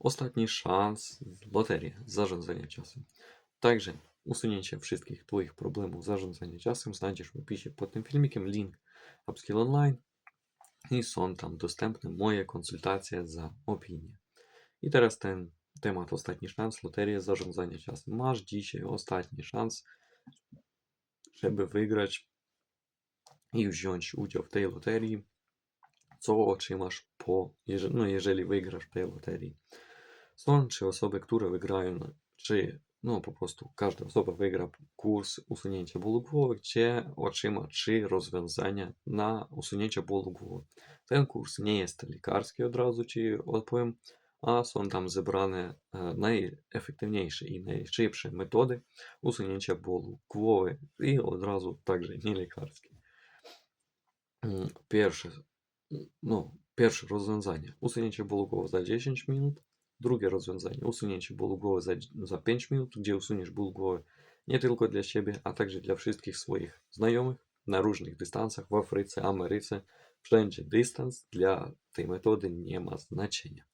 Ostatni szans loteria zarządzania czasem. Także usunięcie wszystkich Twoich problemów zarządzania czasem znajdziesz w opisie pod tym filmikiem link Upskill Online i są tam dostępne moje konsultacje za opinię. I teraz ten temat ostatni szans, loteria zarządzania czasem. Masz dzisiaj ostatni szans, żeby wygrać i wziąć udział w tej loterii. Co otrzymasz po, no jeżeli wygrasz w tej loterii. Są trzy osoby, które wygrają, czy no po prostu każda osoba wygra kurs usunięcia bólu głowy, gdzie otrzyma trzy rozwiązania na usunięcie bólu głowy. Ten kurs nie jest lekarski, od razu ci odpowiem, a są tam zebrane e, najefektywniejsze i najszybsze metody usunięcia bólu głowy i od razu także nie lekarskie. Mm, Pierwsze, no, pierwsze rozwiązanie usunięcie bólu głowy za 10 minut. Drugie rozwiązanie usunięcie bólu głowy za, za 5 minut, gdzie usuniesz ból głowy nie tylko dla siebie, a także dla wszystkich swoich znajomych na różnych dystansach w Afryce, Ameryce. Wszędzie dystans dla tej metody nie ma znaczenia.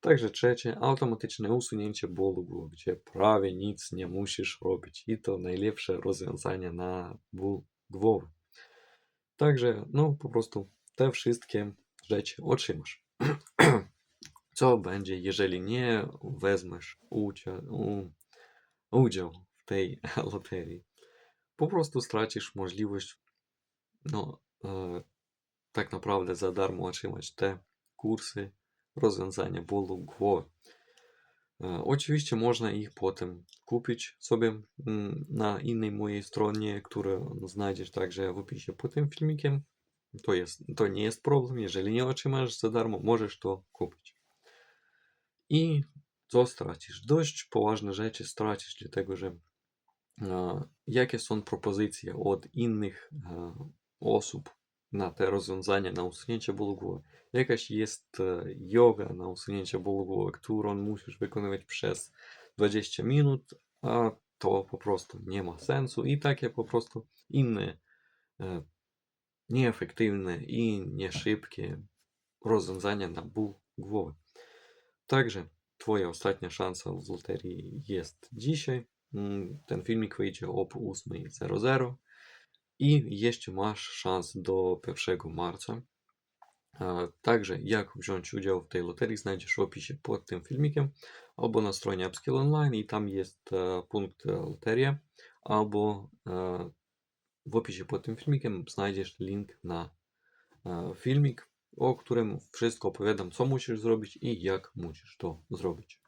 Także trzecie, automatyczne usunięcie bólu głowy, gdzie prawie nic nie musisz robić. I to najlepsze rozwiązanie na ból głowy. Także, no po prostu te wszystkie rzeczy otrzymasz. Co będzie, jeżeli nie u- udział w tej loterii? Po prostu stracisz możliwość, no, e, tak naprawdę za darmo otrzymać te kursy rozwiązania bólu głowy. E, Oczywiście można ich potem kupić sobie mm, na innej mojej stronie, którą znajdziesz także w opisie pod tym filmikiem. To, jest, to nie jest problem, jeżeli nie otrzymasz za darmo, możesz to kupić. I co stracisz? Dość poważne rzeczy stracisz, dlatego że e, jakie są propozycje od innych e, osób na te rozwiązania, na usunięcie bólu głowy. Jakaś jest e, yoga na usunięcie bólu głowy, którą musisz wykonywać przez 20 minut, a to po prostu nie ma sensu i takie po prostu inne e, nieefektywne i nieszybkie rozwiązania na ból głowy. Także Twoja ostatnia szansa z loterii jest dzisiaj. Mm, Ten filmik wyjdzie o 8.00 i jeszcze masz szans do 1 marca. Także jak wziąć udział w tej loterii znajdziesz w opisie pod tym filmikiem albo na stronie Upskill Online i tam jest e, punkt e, loteria albo e, w opisie pod tym filmikiem znajdziesz link na filmik, o którym wszystko opowiadam, co musisz zrobić i jak musisz to zrobić.